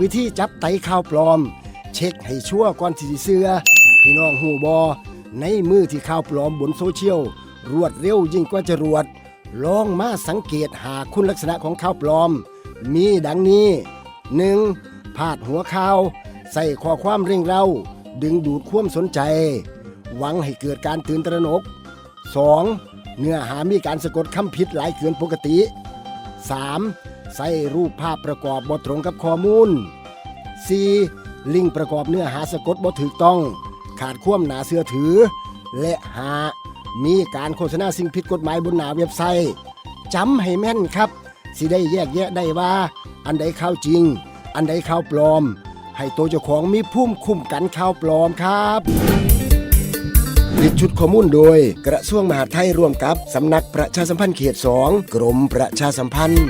วิธีจับไตข่าวปลอม เช็คให้ชั่วก่อนที่สิเชื่อพี่น้องหูบอ ในมือที่ข่าวปลอมบนโซเชียล รวดเร็วยิ่งกว่าจรวด ลองมาสังเกตหาคุณลักษณะของข่าวปลอม มีดังนี้ 1. พาดหัวข่าว ใส่ข้อความเร่งเร้า ดึงดูดความสนใจ หวังให้เกิดการตื่นตระหนก 2. เนื้อหามีการสะกดคำผิดหลายเกินปกติ 3. ใส่รูปภาพประกอบบ่ตรงกับข้อมูล 4. ลิงก์ประกอบเนื้อหาสะกดบ่ถูกต้อง ขาดความหนาเชื่อถือ และหามีการโฆษณาสิ่งผิดกฎหมายบนหน้าเว็บไซต์จำให้แม่นครับ สิได้แยกแยะได้ว่า อันใดข่าวจริง อันใดข่าวปลอม ให้ตัวเจ้าของมีภูมิคุ้มกันข่าวปลอมครับผลิตชุดข้อมูลโดย กระทรวงมหาดไทยร่วมกับ สำนักประชาสัมพันธ์เขต 2 กรมประชาสัมพันธ์